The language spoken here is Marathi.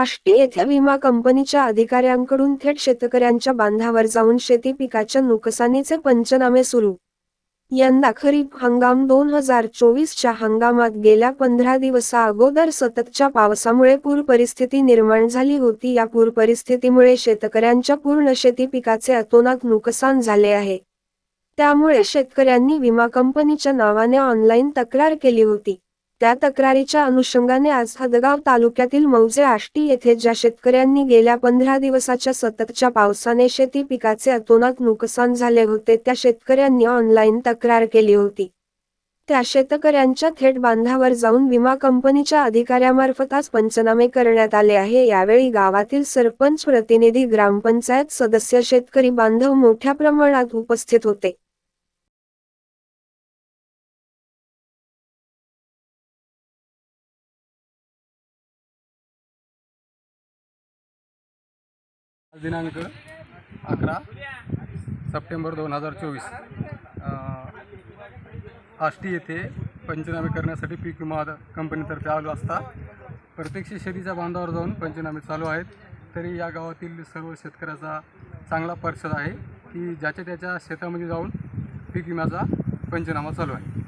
आष्टी येथे विमा कंपनीच्या अधिकाऱ्यांकडून थेट शेतकऱ्यांच्या बांधावर जाऊन शेती पिकाच्या नुकसानीचे पंचनामे सुरू. यंदा खरीप हंगाम दोन हजार चोवीसच्या हंगामात गेल्या पंधरा दिवसा अगोदर सततच्या पावसामुळे पूर परिस्थिती निर्माण झाली होती. या पूर परिस्थितीमुळे शेतकऱ्यांच्या पूर्ण शेती पिकाचे अतोनात नुकसान झाले आहे. त्यामुळे शेतकऱ्यांनी विमा कंपनीच्या नावाने ऑनलाईन तक्रार केली होती. त्या तक्रारीच्या अनुषंगाने आज हदगाव तालुक्यातील मौजे आष्टी येथे ज्या शेतकऱ्यांनी गेल्या पंधरा दिवसाच्या सततच्या पावसाने शेती पिकाचे अतोनात नुकसान झाले होते त्या शेतकऱ्यांनी ऑनलाईन तक्रार केली होती. त्या शेतकऱ्यांच्या थेट बांधावर जाऊन विमा कंपनीच्या अधिकाऱ्यामार्फत आज पंचनामे करण्यात आले आहे. यावेळी गावातील सरपंच प्रतिनिधी ग्रामपंचायत सदस्य शेतकरी बांधव मोठ्या प्रमाणात उपस्थित होते. दिनांक अकरा सप्टेंबर दोन हजार चोवीस. आष्टी येथे पंचनामे करण्यासाठी पीक विमा कंपनीतर्फे आलो असता. प्रत्यक्ष शेतीच्या बांधावर जाऊन पंचनामे चालू आहेत. तरी या गावातील सर्व शेतकऱ्याचा चांगला परिषद आहे की ज्याच्या त्याच्या शेतामध्ये जाऊन पीक विम्याचा पंचनामा चालू आहे.